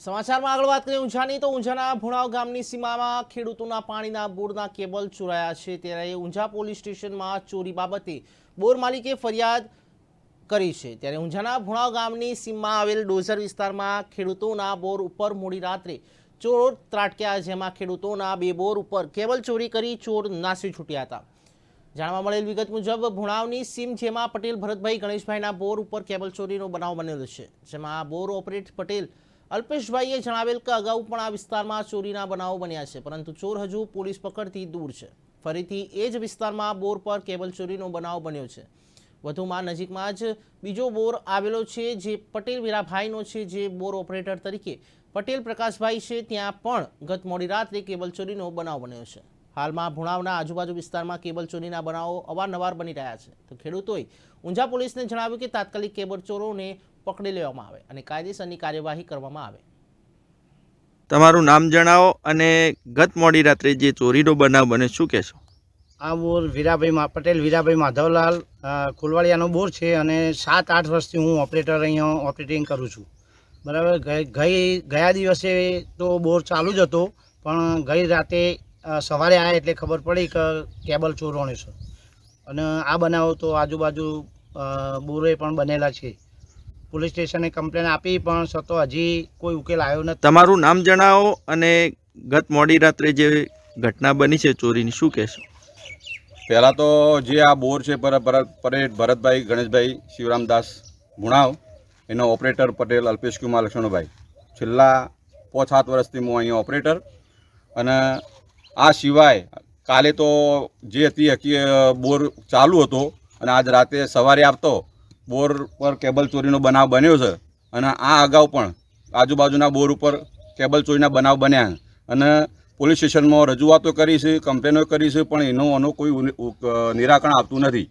સમાચારમાં આગળ વાત કરીએ ઊંઝાની, તો ઊંઝાના ભુણાવ ગામની સીમામાં ખેડૂતોના પાણીના બોરના કેબલ ચોરાયા છે. ત્યારે ઊંઝા પોલીસ સ્ટેશનમાં ચોરી બાબતે બોર માલિકે ફરિયાદ કરી છે. ત્યારે ઊંઝાના ભુણાવ ગામની સીમમાં આવેલ ડોઝર વિસ્તારમાં ખેડૂતોના બોર ઉપર મોડી રાત્રે ચોર ત્રાટક્યા, જેમાં ખેડૂતોના બે બોર ઉપર કેબલ ચોરી કરી ચોર નાસી છૂટ્યા હતા. જાણવા મળેલ વિગત મુજબ, ભુણાવની સીમ, જેમાં પટેલ, ભરતભાઈ, ગણેશભાઈના બોર ઉપર કેબલ ચોરીનો બનાવ બનેલો છે, જેમાં બોર ઓપરેટ પટેલ અલ્પેશભાઈએ જણાવેલ કે અગાઉ પણ આ વિસ્તારમાં ચોરીના બનાવો બન્યા છે, પરંતુ ચોર હજુ પોલીસ પકડથી દૂર છે. ફરીથી એ જ વિસ્તારમાં બોર પર કેબલ ચોરીનો બનાવ બન્યો છે. વધુમાં નજીકમાં જ બીજો બોર આવેલો છે, જે પટેલ વીરાભાઈનો છે, જે બોર ઓપરેટર તરીકે પટેલ પ્રકાશભાઈ છે, ત્યાં પણ ગત મોડી રાત્રે કેબલ ચોરીનો બનાવ બન્યો છે. હાલમાં ભુણાવના આજુબાજુ વિસ્તારમાં કેબલ ચોરીના બનાવો અવારનવાર બની રહ્યા છે. તો ખેડૂતોએ ઊંઝા પોલીસને જણાવ્યું કે તાત્કાલિક કેબલ ચોરોને પકડી લેવામાં આવે અને કાયદેસરની કાર્યવાહી કરવામાં આવે. તમારું નામ જણાવો અને ગત મોડી રાત્રે જે ચોરીનો બનાવ બને શું કહેશો? આ બોર વીરાભાઈ મા પટેલ વીરાભાઈ માધવલાલ કુલવાડિયાનો બોર છે અને સાત આઠ વર્ષથી હું ઓપરેટર અહીંયા ઓપરેટિંગ કરું છું. બરાબર ગઈ ગયા દિવસે તો બોર ચાલુ જ હતો પણ ગઈ રાતે સવારે આવ્યા એટલે ખબર પડી કે કેબલ ચોરોણે છે. અને આ બનાવો તો આજુબાજુ બોરે પણ બનેલા છે. પોલીસ સ્ટેશને કમ્પ્લેન આપી પણ છતાં હજી કોઈ ઉકેલ આવ્યો નથી. તમારું નામ જણાવો અને ગત મોડી રાત્રે જે ઘટના બની છે ચોરીની શું કહેશો? પહેલાં તો જે આ બોર છે પર પર- પરેડ ભરતભાઈ ગણેશભાઈ શિવરામદાસ ગુણાવ એનો ઓપરેટર પટેલ અલ્પેશ કુમાર લક્ષ્મણભાઈ. છેલ્લા પાંચ સાત વર્ષથી હું અહીંયા ઓપરેટર અને આ સિવાય કાલે તો જે હતી બોર ચાલુ હતો અને આજ રાતે સવારે આવતો બોર પર કેબલ ચોરીનો બનાવ બન્યો છે અને આ અગાઉ પણ આજુબાજુના બોર ઉપર કેબલ ચોરીના બનાવ બન્યા અને પોલીસ સ્ટેશનમાં રજૂઆતો કરી છે, કમ્પ્લેનો કરી છે, પણ એનો આનો કોઈ નિરાકરણ આવતું નથી.